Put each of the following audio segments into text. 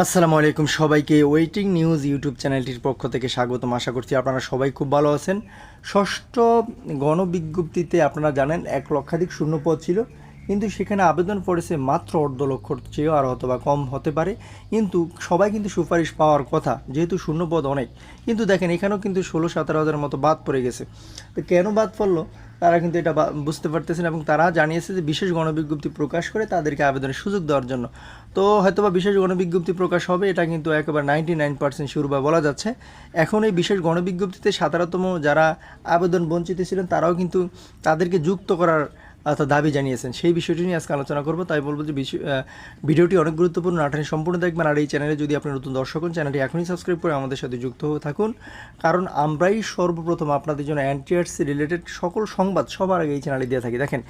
আসসালামু আলাইকুম সবাইকে ওয়েটিং নিউজ ইউটিউব চ্যানেলটির পক্ষ থেকে স্বাগতম। আশা করছি আপনারা সবাই খুব ভালো আছেন। ষষ্ঠ গণবিজ্ঞপ্তিতে আপনারা জানেন এক লক্ষাধিক শূন্যপদ ছিল। কিন্তু সেখানে আবেদন পড়েছে মাত্র অর্ধ লক্ষর চেয়েও আর অথবা কম হতে পারে। কিন্তু সবাই কিন্তু সুপারিশ পাওয়ার কথা, যেহেতু শূন্য পদ অনেক। কিন্তু দেখেন, এখানেও কিন্তু ষোলো সতেরো হাজারের মতো বাদ পড়ে গেছে। তো কেন বাদ পড়ল? তারা কিন্তু এটা বা- বুঝতে পারতেছেন এবং তারা জানিয়েছে যে বিশেষ গণবিজ্ঞপ্তি প্রকাশ করে তাদেরকে আবেদনের সুযোগ দেওয়ার জন্য। তো হয়তোবা বিশেষ গণবিজ্ঞপ্তি প্রকাশ হবে, এটা কিন্তু একেবারে নাইনটি নাইন পার্সেন্ট শুরু বা বলা যাচ্ছে। এখন এই বিশেষ গণবিজ্ঞপ্তিতে সাধারণতম যারা আবেদন বঞ্চিত ছিলেন, তারাও কিন্তু তাদেরকে যুক্ত করার অর্থাৎ দাবি জানিয়েছেন। সেই বিষয়টি নিয়ে আজকে আলোচনা করব। তাই বলব যে ভিডিওটি অনেক গুরুত্বপূর্ণ। নাটনি সম্পূর্ণ দেখবেন। আর এই চ্যানেলে যদি আপনি নতুন দর্শক হন চ্যানেলটি এখনই সাবস্ক্রাইব করে আমাদের সাথে যুক্ত হয়ে থাকুন। কারণ আমরাই সর্বপ্রথম আপনাদের জন্য অ্যান্টিআরসি রিলেটেড সকল সংবাদ সবার আগে এই চ্যানেলে দিয়ে থাকি। দেখেন,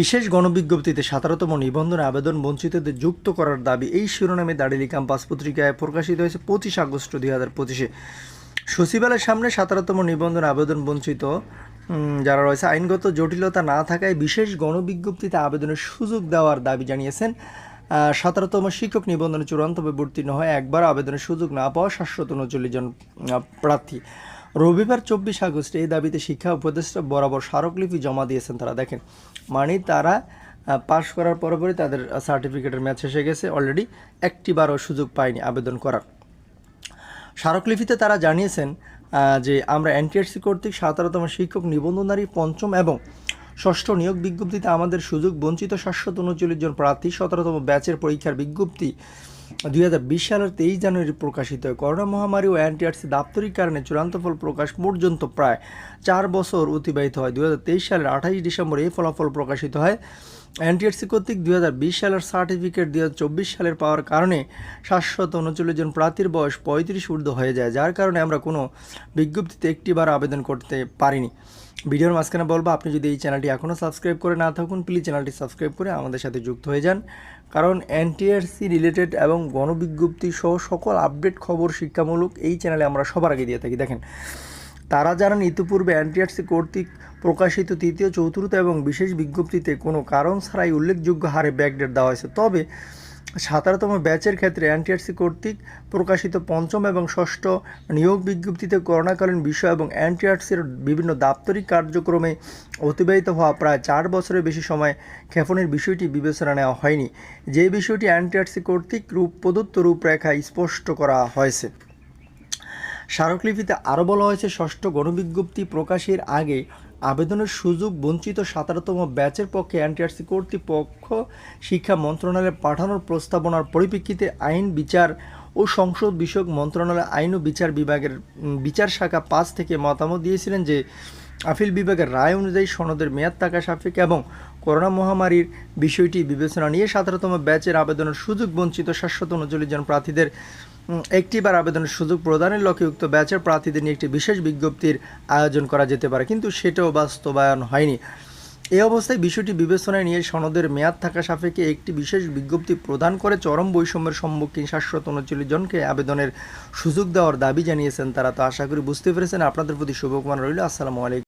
বিশেষ গণবিজ্ঞপ্তিতে সাতারোতম নিবন্ধন আবেদন বঞ্চিতদের যুক্ত করার দাবি, এই শিরোনামে দাঁড়িয়ে ক্যাম্পাস পত্রিকায় প্রকাশিত হয়েছে পঁচিশ আগস্ট দুই হাজার পঁচিশে। সচিবালয়ের সামনে সাতারোতম নিবন্ধন আবেদন বঞ্চিত যারা রয়েছে, আইনগত জটিলতা না থাকায় বিশেষ গণবিজ্ঞপ্তিতে আবেদনের সুযোগ দেওয়ার দাবি জানিয়েছেন সতেরোতম শিক্ষক নিবন্ধনে চূড়ান্তভাবে উত্তীর্ণ হয় একবার আবেদনের সুযোগ না পাওয়া সাতশত উনচল্লিশ জন প্রার্থী। রবিবার চব্বিশ আগস্ট এই দাবিতে শিক্ষা উপদেষ্টা বরাবর স্মারকলিপি জমা দিয়েছেন তারা। দেখেন মানে তারা পাশ করার পরপরই তাদের সার্টিফিকেটের ম্যাচ এসে গেছে, অলরেডি একটিবারও সুযোগ পায়নি আবেদন করার। স্মারকলিপিতে তারা জানিয়েছেন যে আমরা এনটিআরসি কর্তৃক সাঁতারতম শিক্ষক নিবন্ধনারী পঞ্চম এবং ষষ্ঠ নিয়োগ বিজ্ঞপ্তিতে আমাদের সুযোগ বঞ্চিত সাতশত উনচল্লিশ জন প্রার্থী, সতেরোতম ব্যাচের পরীক্ষার বিজ্ঞপ্তি দুই হাজার বিশ সালের তেইশ জানুয়ারি প্রকাশিত হয়। করোনা মহামারী ও এনটিআরসি দাপ্তরিক কারণে চূড়ান্ত ফল প্রকাশ পর্যন্ত প্রায় চার বছর অতিবাহিত হয়। দুই হাজার তেইশ সালের আঠাশ ডিসেম্বর এই ফলাফল প্রকাশিত হয়। এনটিআরসি কর্তৃক দুই হাজার বিশ সালের সার্টিফিকেট দুই হাজার চব্বিশ সালের পাওয়ার কারণে সাতশত উনচল্লিশ জন প্রার্থীর বয়স পঁয়ত্রিশ ঊর্ধ্ব হয়ে যায়, যার কারণে আমরা কোনো বিজ্ঞপ্তিতে একটিবার আবেদন করতে পারিনি। ভিডিওর মাঝখানে বলব, আপনি যদি এই চ্যানেলটি এখনও সাবস্ক্রাইব করে না থাকুন প্লিজ চ্যানেলটি সাবস্ক্রাইব করে আমাদের সাথে যুক্ত হয়ে যান। কারণ এনটিআরসি রিলেটেড এবং গণবিজ্ঞপ্তি সহ সকল আপডেট খবর শিক্ষামূলক এই চ্যানেলে আমরা সবার আগে দিয়ে থাকি। দেখেন, তারা জানান, ইতিপূর্বে এনটিআরসি কর্তৃক প্রকাশিত তৃতীয়, চতুর্থ এবং বিশেষ বিজ্ঞপ্তিতে কোনো কারণ ছাড়াই উল্লেখযোগ্য হারে ব্যাকডেট দেওয়া হয়েছে। তবে সাতারোতম ব্যাচের ক্ষেত্রে এনটিআরসি কর্তৃক প্রকাশিত পঞ্চম এবং ষষ্ঠ নিয়োগ বিজ্ঞপ্তিতে করোনাকালীন বিষয় এবং এনটিআরসির বিভিন্ন দাপ্তরিক কার্যক্রমে অতিবাহিত হওয়া প্রায় চার বছরের বেশি সময় ক্ষেপণের বিষয়টি বিবেচনা নেওয়া হয়নি। যে বিষয়টি এনটিআরসি কর্তৃক রূপ প্রদত্ত রূপরেখায় স্পষ্ট করা হয়েছে। স্মারকলিপিতে আরও বলা হয়েছে, ষষ্ঠ গণবিজ্ঞপ্তি প্রকাশের আগে আবেদনের সুযোগ বঞ্চিত সাতারোতম ব্যাচের পক্ষে এনটিআরসি কর্তৃপক্ষ শিক্ষা মন্ত্রণালয়ে পাঠানোর প্রস্তাবনার পরিপ্রেক্ষিতে আইন, বিচার ও সংসদ বিষয়ক মন্ত্রণালয় আইন ও বিচার বিভাগের বিচার শাখা পাঁচ থেকে মতামত দিয়েছিলেন যে, আপিল বিভাগের রায় অনুযায়ী সনদের মেয়াদ থাকা সাপেক্ষে এবং করোনা মহামারীর বিষয়টি বিবেচনা নিয়ে সাধারণতম ব্যাচের আবেদনের সুযোগ বঞ্চিত সাতশত উনচল্লিশ জন প্রার্থীদের একটিবার আবেদনের সুযোগ প্রদানের লক্ষ্যে উক্ত ব্যাচের প্রার্থীদের নিয়ে একটি বিশেষ বিজ্ঞপ্তির আয়োজন করা যেতে পারে, কিন্তু সেটাও বাস্তবায়ন হয়নি। এই অবস্থায় বিষয়টি বিবেচনায় নিয়ে সনদের মেয়াদ থাকা সাপেক্ষে একটি বিশেষ বিজ্ঞপ্তি প্রদান করে চরম বৈষম্যের সম্মুখীন সাতশত উনচল্লিশ জনকে আবেদনের সুযোগ দেওয়ার দাবি জানিয়েছেন তারা। তো আশা করি বুঝতে পেরেছেন। আপনাদের প্রতি শুভকামনা রইল। আসসালামু আলাইকুম।